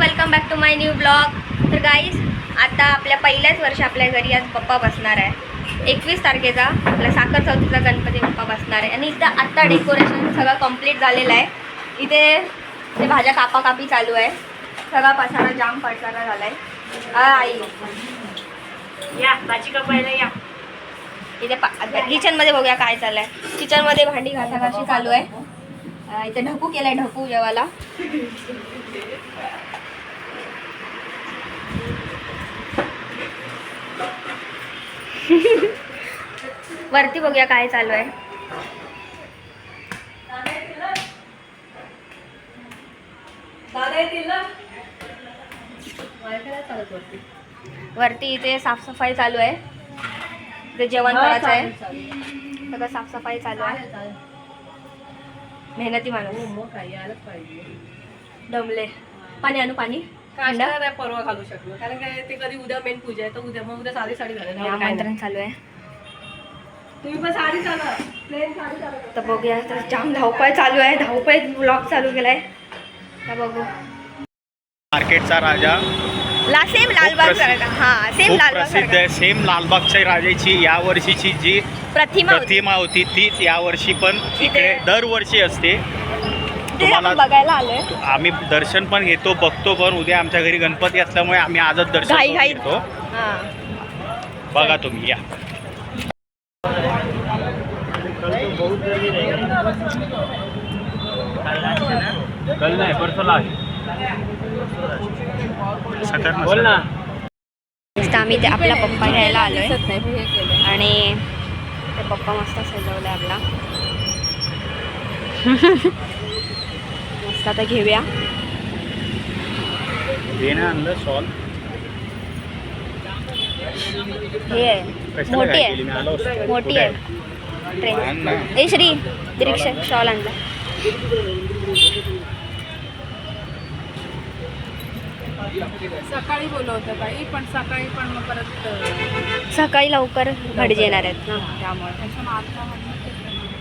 Welcome back to my new blog तर guys आता आपल्या पहिल्याच वर्षी आपल्या घरी आज पप्पा बसणार आहे. एकवीस तारखेचा आपला साखर चौथीचा गणपती पप्पा बसणार आहे. आणि इथं आत्ता डेकोरेशन सगळं कंप्लीट झालेलं आहे. इथे ते भाज्या कापाकापी चालू आहे. सगळा पसारा जाम पसारा झाला आहे आई. या भाजी कापायला या. इथे किचनमध्ये बघूया काय चालू आहे किचनमध्ये भांडी घासाघाशी चालू आहे. इथे ढकू केलाय ढकू जेवायला. वरती बघूया काय चालू आहे. वरती इथे साफसफाई चालू आहे. इथे जेवण करायचं आहे. सगळं साफसफाई चालू आहे. मेहनती माणूस. दमले. पाणी आणू पाणी? थंड? नाही परवा घालू शकलो. कारण काय ते कधी उद्या मेन पूजा आहे तर उद्या मग उद्या साधी साडी घालेल काय आमंत्रण नाही. चालू आहे. तुम्ही पण साडी चाला प्लेन साडी चाला तर बघूया तर जाम धावपळ चालू आहे. धावपळ ब्लॉग चालू केलाय. तर बघू. मार्केटचा राजा. ला सेम लालबाग सारखा. हा सेम खूप लालबाग प्रसिद्ध सारखा. आहे. सेम लालबागच्या राजाची या वर्षीची जी प्रतिमा होती. प्रतिमा होती तीच या वर्षी पण इकडे दरवर्षी असते. ते तुम्हाला बघायला आलोय? आम्ही दर्शन पण घेतो बघतो पण. उद्या आमच्या घरी गणपती असल्यामुळे आम्ही आजच दर्शन घाई करून घाई घेतो. हा. बघा तुम्ही या. कल नाही परसोला बोल ना. तर आम्ही ते आपला पप्पा घ्यायला आलोय. हे आणि ते पप्पा मस्त सजवलंय आपला. मस्त आता घेऊया. हे ना आणलं शॉल. हे आहे. मोठी आहे. मोठी आहे. ट्रेन. ए श्री रिक्षा शॉल आणला. सकाळी बोलवतं बाई पण सकाळी पण मग परत सकाळी लवकर भटजी येणार आहेत ना. त्यामुळे.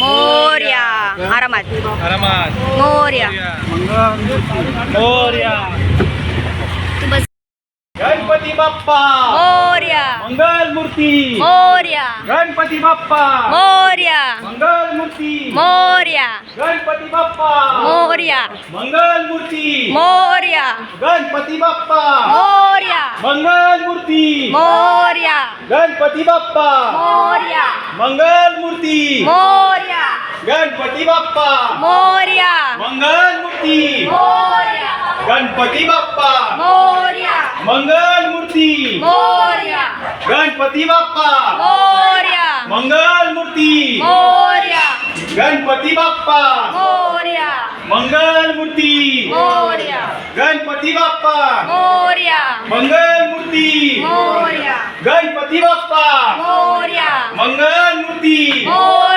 मोर्या आरामात आरामात मोर्या मंगल मूर्ती मोर्या तू बस गणपती बाप्पा मोर्या मंगल मूर्ती मोर्या गणपती बाप्पा मोर्या मंगल मूर्ती मोर्या गणपती बाप्पा मोर्या मंगल मूर्ती मोर्या गणपती बाप्पा मोर्या मंगल मूर्ती मोर्या गणपती बाप्पा मोर्या मंगल मूर्ती मोर्या गणपती बाप्पा मोर्या मंगल मूर्ती मोर्या गणपती बाप्पा मोर्या मंगल मूर्ती मोर्या गणपती बाप्पा मोर्या मंगल मूर्ती मोर्या गणपती बाप्पा मोर्या मंगल मूर्ती मोर्या गणपती बाप्पा मोर्या मंगल मूर्ती मोर्या गणपती बाप्पा मोर्या मंगल मूर्ती मोर्या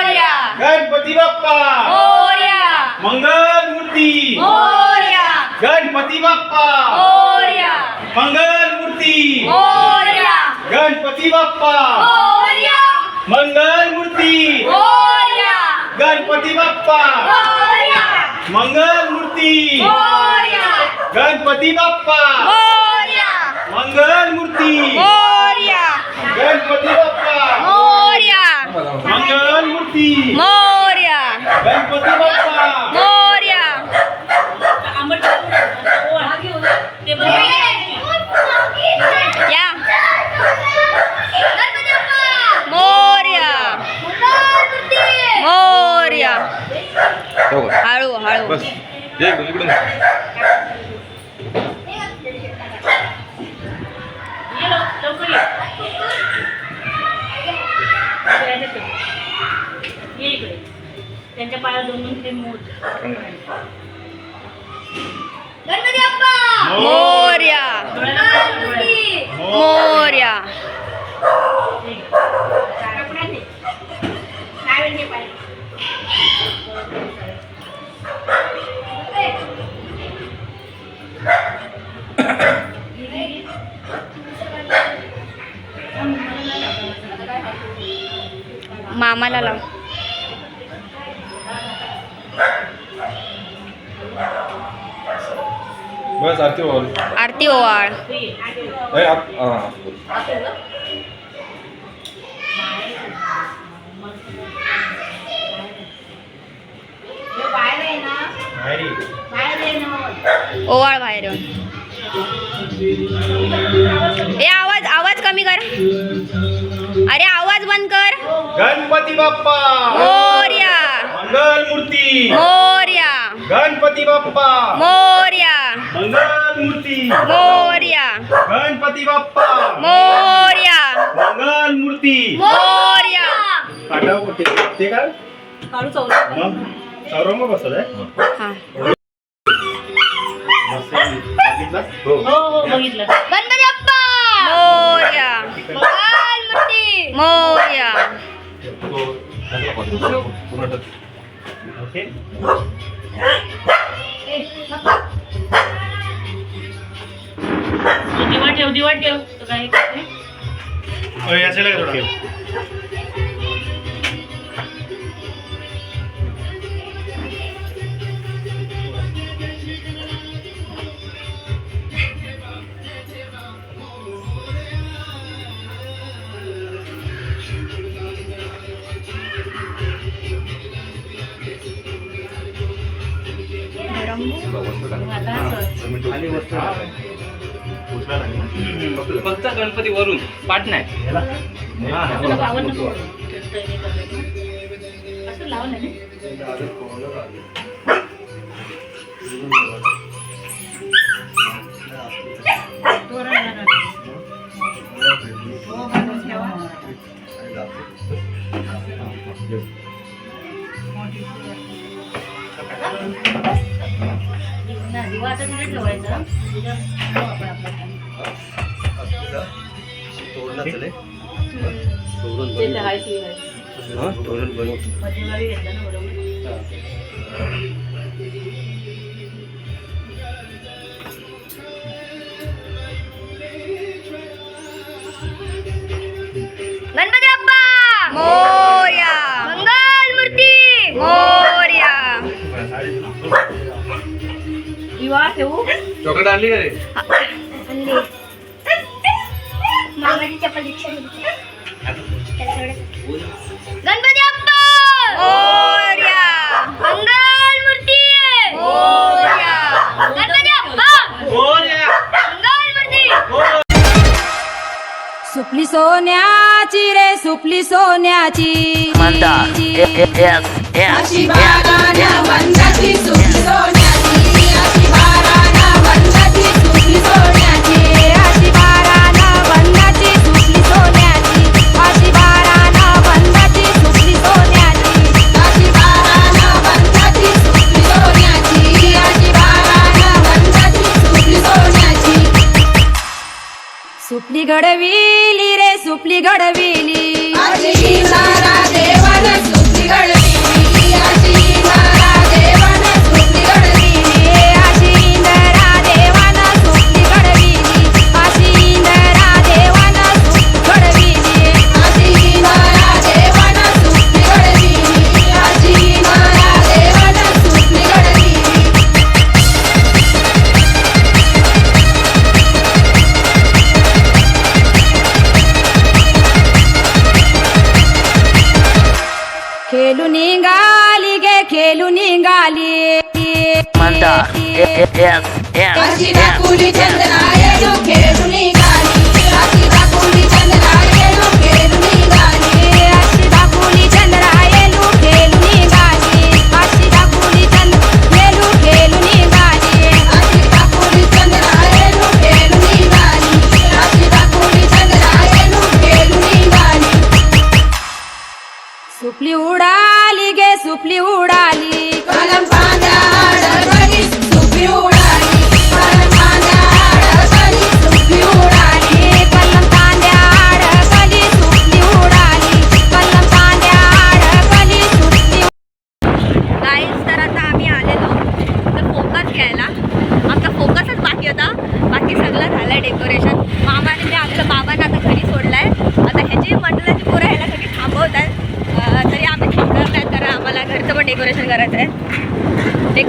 गणपती बाप्पा मोर्या मंगल मूर्ती मोर्या गणपती बाप्पा मोर्या मंगल मूर्ती मोर्या गणपती बाप्पा मोर्या मंगल मूर्ती मोर्या गणपती बाप्पा मोर्या मंगल मूर्ती मोर्या गणपती बाप्पा मोर्या मंगल मूर्ती मोर्या गणपती बाप्पा मोर्या मंगल मूर्ती मोर्या गणपती बाप्पा. मोर्या. या. मोर्या. मोर्या. हळू हळू. ये इकडे त्यांच्या पायावर दोन दोन ते मूठ गणपती बाप्पा! मोर्या. मोर्या. मामाला लाव. बस आरती बोल आरती ओवाळ. ए, आप- हा, बोल. ओवाळ बाहेर येऊन ए आवाज आवाज कमी कर. अरे आवाज बंद कर. गणपती बाप्पा! मोर्या. मंगल मूर्ती मोर्या. गणपती बाप्पा मोर्या मंगल मूर्ती मोर्या गणपती बाप्पा मोर्या मंगल मूर्ती मोर्या काटाव कुठे ते काय काढू चौदा मग चौरंग बसत आहे हा? हो हो हो बघितलं गणपती बाप्पा मोर्या मंगलमूर्ती मोर्या ओके? दिवा ठेव दिवा ठेव तो काय करते? ओ, या फक्त गणपती वरून पाठ नाही. तुला गावात आपण आपला ते ते हाय ती हाय. मध्यमवाली घेतला ना बरोबर मोर्या! मंगलमूर्ती मोर्या! ठेवू चॉकलेट आणली का रे मामाची चप्पल रिक्षा गणपती मोर्या मोर्या सुपली सोन्याची रे सुपली सोन्याची वंदाची सुपली सोन्याची Kelu ningali, ge kelu ningali. Manda, yes, yes. Kashi na kuli chandana, ye ಏನು kelu ningali.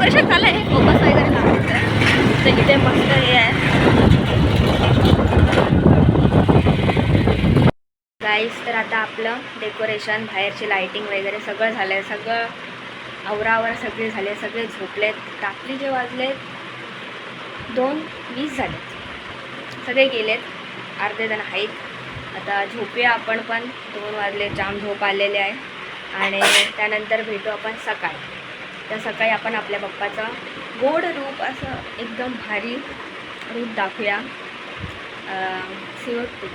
आहे झालं आहे फोकस वगैरे लावायचं तर इथे मस्त हे आहे. गाईस तर आता आपलं डेकोरेशन बाहेरची लाईटिंग वगैरे सगळं झालं आहे सगळं आवरावर सगळे झाले सगळे झोपलेत. रात्री जे वाजलेत दोन वीस झालेत. सगळे गेलेत. अर्धे जण आहेत. आता झोपूया आपण पण. दोन वाजले जाम झोप आलेले आहे. आणि त्यानंतर भेटू आपण सकाळी. तर सकाळी आपण आपल्या पप्पाचं गोड रूप असं एकदम भारी रूप दाखवूया. अं, सिवट